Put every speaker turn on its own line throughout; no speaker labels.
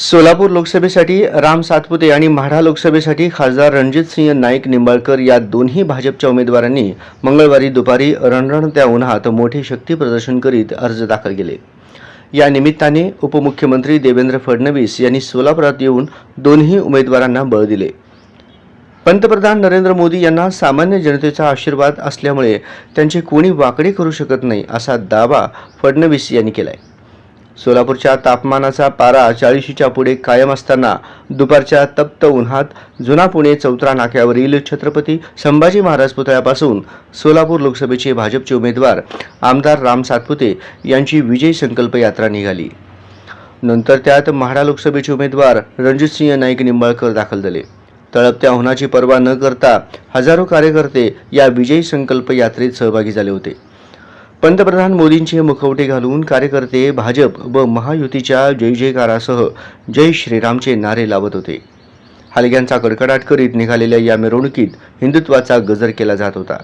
सोलापूर लोकसभेसाठी राम सातपुते आणि म्हाडा लोकसभेसाठी खासदार रणजितसिंह नाईक निंबाळकर या दोन्ही भाजपच्या उमेदवारांनी मंगळवारी दुपारी रणरणत्या उन्हात मोठे शक्ती प्रदर्शन करीत अर्ज दाखल केले. या निमित्ताने उपमुख्यमंत्री देवेंद्र फडणवीस यांनी सोलापुरात येऊन दोन्ही उमेदवारांना बळ दिले. पंतप्रधान नरेंद्र मोदी यांना सामान्य जनतेचा आशीर्वाद असल्यामुळे त्यांचे कोणी वाकडे करू शकत नाही असा दावा फडणवीस यांनी केला आहे सोलापूरच्या तापमानाचा पारा चाळीशीच्या पुढे कायम असताना दुपारच्या तप्त उन्हात जुना पुणे चौत्रा नाक्यावरील छत्रपती संभाजी महाराज पुतळ्यापासून सोलापूर लोकसभेचे भाजपचे उमेदवार आमदार राम सातपुते यांची विजय संकल्प यात्रा निघाली. नंतर त्यात म्हाडा लोकसभेचे उमेदवार रणजितसिंह नाईक निंबाळकर दाखल झाले. तळपत्या उन्हाची पर्वा न करता हजारो कार्यकर्ते या विजयी संकल्प यात्रेत सहभागी झाले होते. पंतप्रधान मोदींचे मुखवटे घालून कार्यकर्ते भाजप व महायुतीच्या जय जयकारासह जय श्रीरामचे नारे लावत होते. हलग्यांचा कडकडाट करीत निघालेल्या या मिरवणुकीत हिंदुत्वाचा गजर केला जात होता.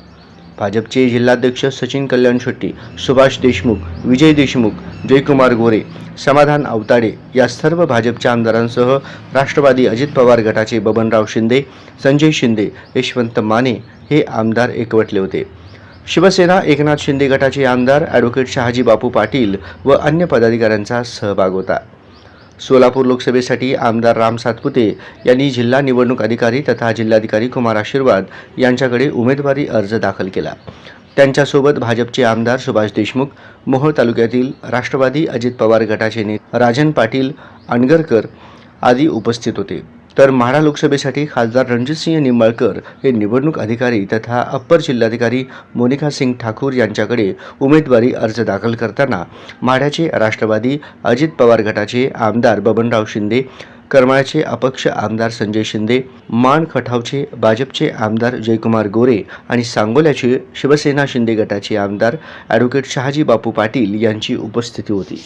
भाजपचे जिल्हाध्यक्ष सचिन कल्याण शेट्टी सुभाष देशमुख विजय देशमुख जयकुमार गोरे समाधान अवताडे या सर्व भाजपच्या आमदारांसह राष्ट्रवादी अजित पवार गटाचे बबनराव शिंदे संजय शिंदे यशवंत माने हे आमदार एकवटले होते. शिवसेना एकनाथ शिंदे गटाचे आमदार ॲडव्होकेट शहाजी बापू पाटील व अन्य पदाधिकाऱ्यांचा सहभाग होता. सोलापूर लोकसभेसाठी आमदार राम सातपुते यांनी जिल्हा निवडणूक अधिकारी तथा जिल्हाधिकारी कुमार आशीर्वाद यांच्याकडे उमेदवारी अर्ज दाखल केला. त्यांच्यासोबत भाजपचे आमदार सुभाष देशमुख मोहोळ तालुक्यातील राष्ट्रवादी अजित पवार गटाचे नेते राजन पाटील अणगरकर आदी उपस्थित होते. तर म्हाडा लोकसभेसाठी खासदार रणजितसिंह निंबाळकर हे निवडणूक अधिकारी तथा अप्पर जिल्हाधिकारी मोनिका सिंग ठाकूर यांच्याकडे उमेदवारी अर्ज दाखल करताना म्हाड्याचे राष्ट्रवादी अजित पवार गटाचे आमदार बबनराव शिंदे करमाळ्याचे अपक्ष आमदार संजय शिंदे मान खटावचे भाजपचे आमदार जयकुमार गोरे आणि सांगोल्याचे शिवसेना शिंदे गटाचे आमदार ॲडव्होकेट शहाजी बापू पाटील यांची उपस्थिती होती.